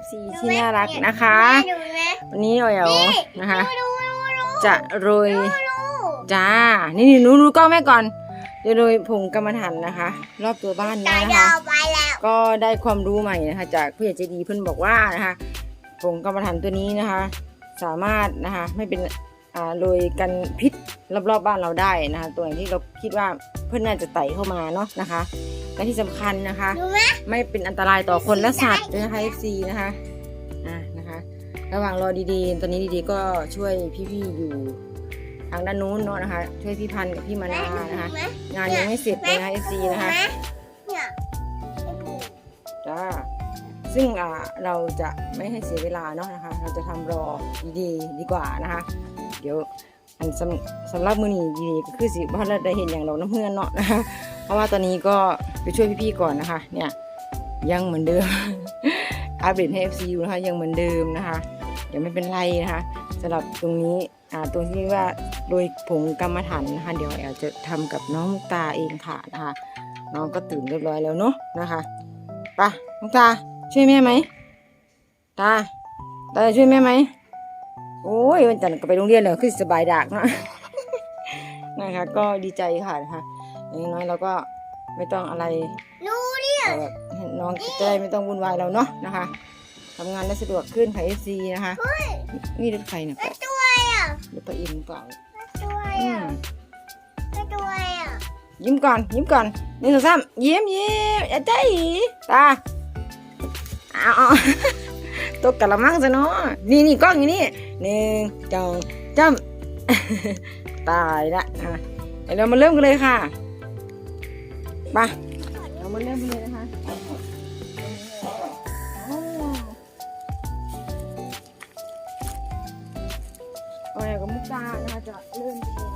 FC ที่น่ารักนะคะแม่ดูไหมวันนี้เราเอานะคะดูดูดูจะโรยดูจ้า นี่นี่หนูดูกล้องแม่ก่อนจะโรยผงกรรมฐานนะคะ รอบตัวบ้านตานะยคะาวไปแล้วก็ได้ความรู้ใหม่นะคะ จากผู้ใหญ่ใจดีเพื่อนบอกว่านะคะผงกรรมฐานตัวนี้นะคะ สามารถนะคะไม่เป็นอ่าโรยกันพิษรอบๆบ้านเราได้นะคะ ตัวอย่างที่เราคิดว่าเพื่อนน่าจะไต่เข้ามาเนาะนะคะ และที่สำคัญนะคะดูไหมไม่เป็นอันตรายต่อคนและสัตว์ด้วยนะคะ FC นะคะอ่านะคะ ระหว่างรอดีๆ ตอนนี้ดีๆก็ช่วยพี่ๆอยู่ทางด้านนู้นเนาะนะคะ ช่วยพี่พันธุ์กับพี่มาแม่นาดูนะคะไหมงานยังไม่เสร็จเลยนะคะ FC นะคะเนี่ยจ้าซึ่งอ่าเราจะไม่ให้เสียเวลาเนาะนะคะ เราจะทำรอดีๆดีกว่านะคะ เดี๋ยวอันสำสำหรับมือนี้ดีๆก็คือสิว่าเราได้เห็นอย่างเราน้ำเพื่อนเนาะนะคะ เพราะว่าตอนนี้ก็ไปช่วยพี่ๆก่อนนะคะ เนี่ยยังเหมือนเดิม อัปเดตให้ FC ดูนะคะยังเหมือนเดิมนะคะยังไม่เป็นไรนะคะสำหรับตรงนี้อ่าตรงที่ว่าโดยผงกรรมฐานนะคะ เดี๋ยวแอลจะทำกับน้องมุกตาเองค่ะนะคะน้องก็ตื่นเรียบร้อยแล้วเนาะนะคะไปน้องตาช่วยแม่ไหมตาตาช่วยแม่ไหมโอ้ยวันจันทร์ก็ไปโรงเรียนเลยคือสบายดากเนาะ นะคะ ก็ดีใจค่ะนะคะอย่างน้อยเราก็ไม่ต้องอะไรดูดิเอ่อน้องจะได้ไม่ต้องวุ่นวายเราเนาะนะคะทำงานได้สะดวกขึ้นค่ะเอซีนะคะนี่รถใครเนี่ยไปตัวอะรถไปอินเปล่าตัวอือะมตัวอะยิ้มก่อนยิ้มก่อนหนึ่งสองสามยิ้มยิ้มอย่าใจตาเอาเอาตกกะละมังซะเนาะนี่นี่กล้องอยู่นี่หนึ่งจองจำ ตายละอะเดี๋ยวเรามาเริ่มกันเลยค่ะไปเรามาเริ่มกันเลยนะคะโอ้ยกับมุกตานะคะจะเริ่มดีนะคะ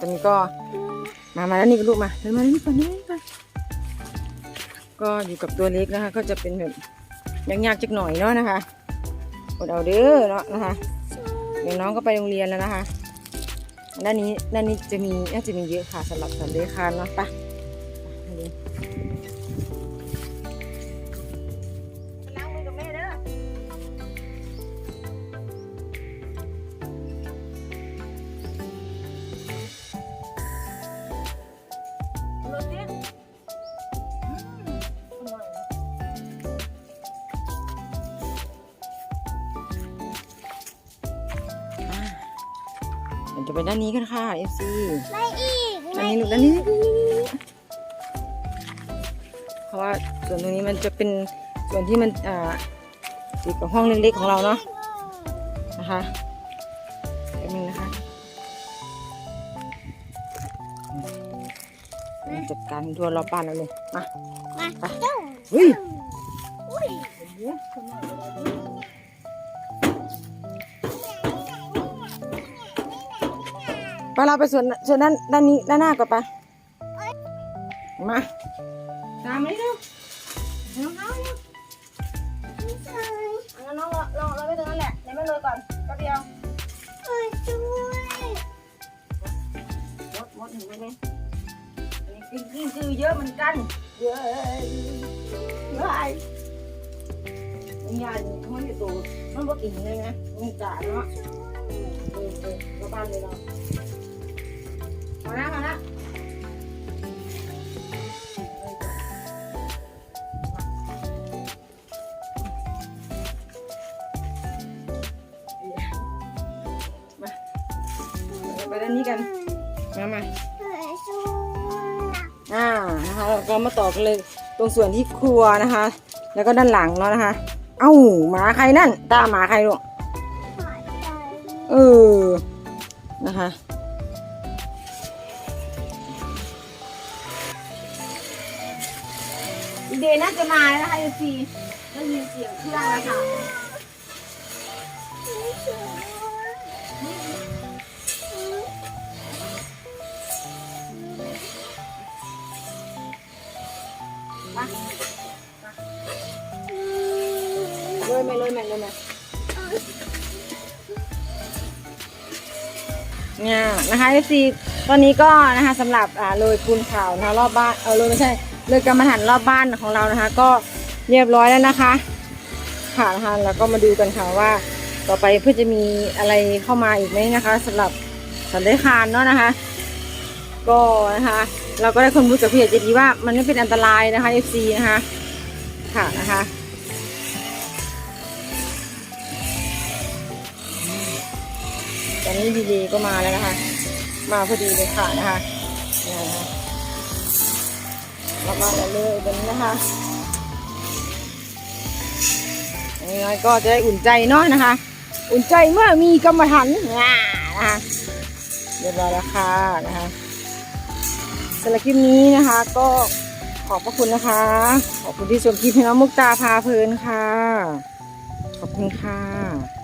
ตอนนี้ก็มามาแล้วนี่ก็ลูกมาเดินมาแล้วนี่ก่อนนี่ก่อนก็อยู่กับตัวเล็กนะคะ ก็จะเป็นแบบยากๆจักหน่อยเนาะนะคะอดเอาเด้อเนาะนะคะเดี๋ยวน้องก็ไปโรงเรียนแล้วนะคะ ด้านนี้ด้านนี้จะมีน่าจะมีเยอะค่ะสำหรับสัตว์เลื้อยคลานเนาะไป เดี๋ยวจะไปด้านนี้กันค่ะ FC ไม่อีกด้านนี้ลูกด้านนี้ เพราะว่าส่วนตรงนี้มันจะเป็นส่วนที่มันอ่าติดกับห้องเล็กๆของเราเนาะนะคะแป๊บนึงนะคะเราจัดการทั่วรอบบ้านเราเลยมามาไปเจ้าเฮ้ย เราไปส่วนส่วนด้านด้านนี้ด้านหน้าก่อนไปมา ตามนี้ดูน้องเขาเนี่ยไม่ใช่เอาน้องเราเราเราไปตรงนั้นแหละเดี๋ยวไม่เลยก่อนก็เดียวเอ้ยช่วยมดมดเห็นไหมเนี่ยอันนี้กินกินคือเยอะเหมือนกัน เยอะเยอะไอ้ยังยายมันอยู่ตัวมันบ่กินเลยนะมันจ่าเนาะเมาแล้วมาแล้วไปด้านนี้กัน มามาอ่านะคะเราก็มาต่อกันเลยตรงส่วนที่ครัวนะคะ แล้วก็ด้านหลังเนาะนะคะ เอ้าหมาใครนั่น ตาหมาใครลูกเออนะคะ เดย์น่าจะมาแล้วนะคะยูซีได้ยินเสียงเครื่องแล้วค่ะไม่สวยเลยไหมเลยไหมเลยไหมเนี่ยนะคะ FC ตอนนี้ก็นะคะสำหรับอ่าโรยปูนขาวนะคะรอบบ้าน เออโรยไม่ใช่ โรยกรรมฐานรอบบ้านของเรานะคะ ก็เรียบร้อยแล้วนะคะค่ะนะคะแล้วก็มาดูกันค่ะว่า ต่อไปเพื่อจะมีอะไรเข้ามาอีกไหมนะคะสำหรับสัตว์เลื้คานเนาะนะคะ ก็นะคะ เราก็ได้ความรู้จากพี่เอกเจดีว่ามันไม่เป็นอันตรายนะคะ FC นะคะค่ะนะคะตอนนี้ดีๆก็มาแล้วนะคะ มาพอดีเลยค่ะนะคะ นี่นะคะเรามาแล้วเลยตอนนี้นะคะย่างน้อยก็จะได้อุ่นใจเนาะนะคะ อุ่นใจเมื่อมีกรรมฐานอ่านะคะเรียบร้อยแล้วค่ะนะคะสำหรับคลิปนี้นะคะ ก็ขอบพระคุณนะคะ ขอบคุณที่ชมคลิปให้น้องมุกตาพาเพลินค่ะ ขอบคุณค่ะ